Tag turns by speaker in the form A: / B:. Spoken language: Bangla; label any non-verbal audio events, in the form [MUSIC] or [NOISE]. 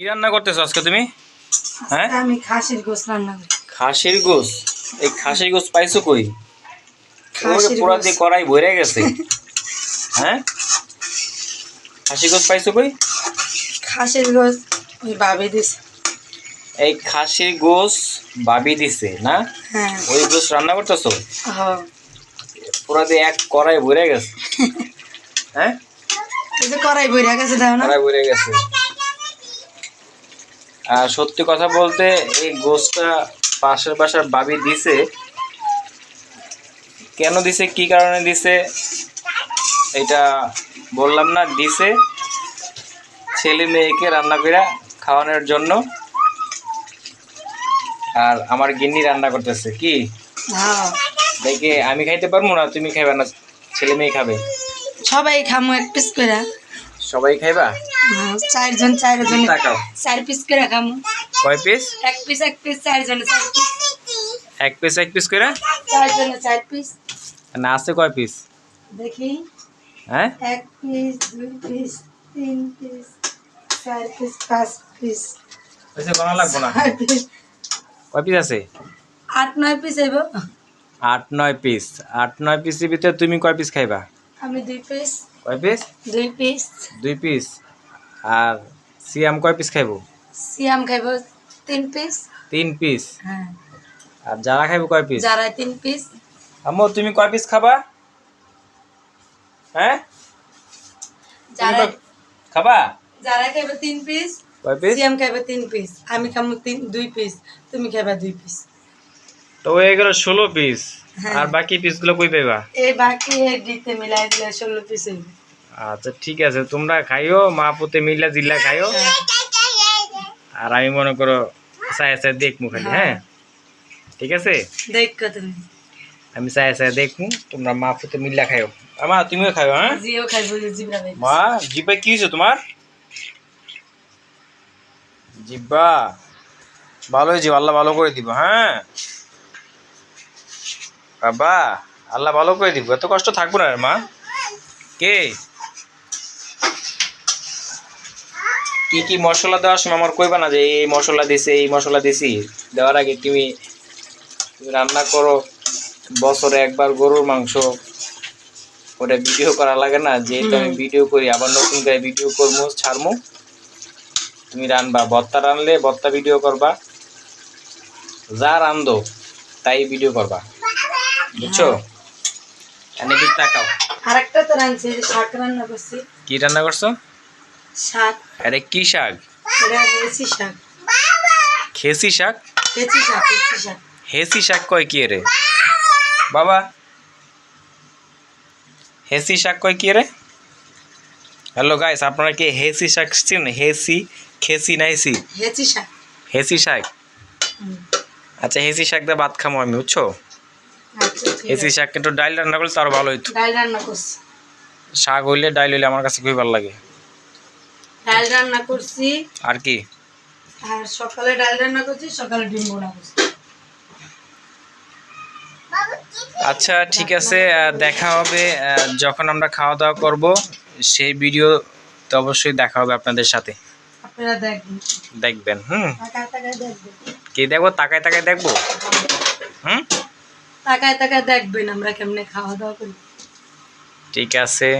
A: কি রান্না করতেছো আজকে তুমি? হ্যাঁ?
B: আমি খাসির গোস রান্না করি।
A: খাসির গোস এই খাসির গোস পাইছো কই?
B: খাসির
A: পুরা দিয়ে কড়াই ভরে গেছে। হ্যাঁ? খাসির গোস পাইছো কই?
B: খাসির গোস ওই বাবে দিছে।
A: এই খাসির গোস বাবি দিছে না?
B: হ্যাঁ।
A: ওই গোস রান্না করতেছো? পুরা দিয়ে এক কড়াই ভরে গেছে। [LAUGHS] হ্যাঁ?
B: কড়াই বইরা গেছে দাও না।
A: কড়াই ভরে গেছে। সত্যি কথা বলতে এই গোসটা পাশের বাসার বাবি দিছে। কেন দিছে কি কারণে দিছে এটা বললাম না দিছে ছেলে মেয়েকে রান্না করে খাওয়ানোর জন্য। আর আমার গিন্নি রান্না করতেছে কি?
B: হ্যাঁ।
A: দেখে আমি খাইতে পারব না তুমি খাইবা না ছেলে মেয়ে খাবে।
B: সবাই খামো এক পিস করে
A: সবাই খাইবা?
B: হ্যাঁ, চারজন চারজন। চার পিস করে খামো।
A: কয় পিস
B: এক পিস এক পিস চারজনে চার পিস
A: এক পিস এক পিস করে?
B: চারজনে চার পিস
A: না আছে কয় পিস
B: দেখি।
A: হ্যাঁ?
B: এক পিস দুই পিস তিন পিস চার পিস পাঁচ পিস
A: পয়সা কোনো লাগবো না। কয় পিস আছে?
B: আট নয় পিস এবো
A: আট নয় পিস আট নয় পিসের ভিতরে তুমি কয় পিস খাইবা?
B: আমি দুই পিস
A: কয় পিস
B: দুই পিস
A: দুই পিস আর সিয়াম কয় পিস খাইবো?
B: সিয়াম খাইব তিন পিস
A: তিন পিস
B: হ্যাঁ।
A: আর যারা খাইবো কয় পিস
B: যারা তিন পিস
A: আম্মু তুমি কয় পিস খাবা? হ্যাঁ?
B: যারা
A: খাবা?
B: যারা খাইব তিন পিস
A: কয় পিস
B: সিয়াম খাইব তিন পিস আমি খাব তিন দুই পিস তুমি খাইবা দুই পিস
A: তো হয়ে গেল ষোলো পিস
B: হ্যাঁ।
A: আর বাকি পিসগুলো কই পাইবা?
B: এই বাকি দিতে মিলাই দিলে ষোলো পিস হইব।
A: আচ্ছা ঠিক আছে তোমরা খাইও মা পুতে মিল্লা জিল্লা খাইও। আর আমি মনে করো চায় দেখমু খালি হ্যাঁ? ঠিক আছে? আমি চায় চায় দেখমু তোমরা মা পুতে মিল্লা খাইও। আমা তুমিও খাইও হ্যাঁ? মা জিব্বা কি হয়েছে তোমার? জিব্বা ভালো হয়েছে আল্লাহ ভালো করে দিব হ্যাঁ? বাবা আল্লাহ ভালো করে দিব এত কষ্ট থাকব না রে মা। কে? কি কি মশলা দেওয়ার সময় আমার কইবা না যে এই মশলা দিছি এই মশলা দিছি। দেওয়ার আগে তুমি রান্না করো বছরে একবার গরুর মাংস। ওটা ভিডিও করা লাগে না যেহেতু আমি ভিডিও করি আবার নতুন করে ভিডিও করব ছাড়মু। তুমি রানবা বত্তা রানলে বত্তা ভিডিও করবা। যা রান্ধো তাই ভিডিও করবা। বুঝছ? এনে দিক তাকাও
B: আরেকটা তো রাঁধছি শাক রান্না করছি।
A: কি রান্না করছ?
B: শাক।
A: আরে কি শাক?
B: এটা হেসি শাক।
A: খেসি শাক?
B: হেসি শাক হেসি শাক।
A: হেসি শাক কয় কি রে? বাবা হেসি শাক কয় কি রে? হ্যালো গাইস আপনারা কি হেসি শাক চিনেন? হেসি খেসি না হেসি?
B: শাক।
A: হেসি শাক? আচ্ছা হেসি শাক দিয়ে ভাত খামো আমি বুঝছ?
B: আচ্ছা
A: হেসি শাক একটু ডাইল রান্না করলে তার ভালো হইতো।
B: ডাল রান্না করছি।
A: শাক হইলে ডাইল হইলে আমার কাছে খুবই ভালো লাগে।
B: ডাল রান্না করছি।
A: আর কি?
B: আর সকালে ডাল রান্না করছি সকালে ডিম বোনা করছি।
A: আচ্ছা ঠিক আছে দেখা হবে যখন আমরা খাওয়া দাওয়া করব সেই ভিডিও তো অবশ্যই দেখা হবে আপনাদের সাথে।
B: আপনারা দেখবেন।
A: দেখবেন হুম। কি দেখব? তাকায় তাকায় দেখব? হুম?
B: তাকায় তাকায় দেখবেন আমরা কেমনে খাওয়া দাওয়া করি।
A: ঠিক আছে।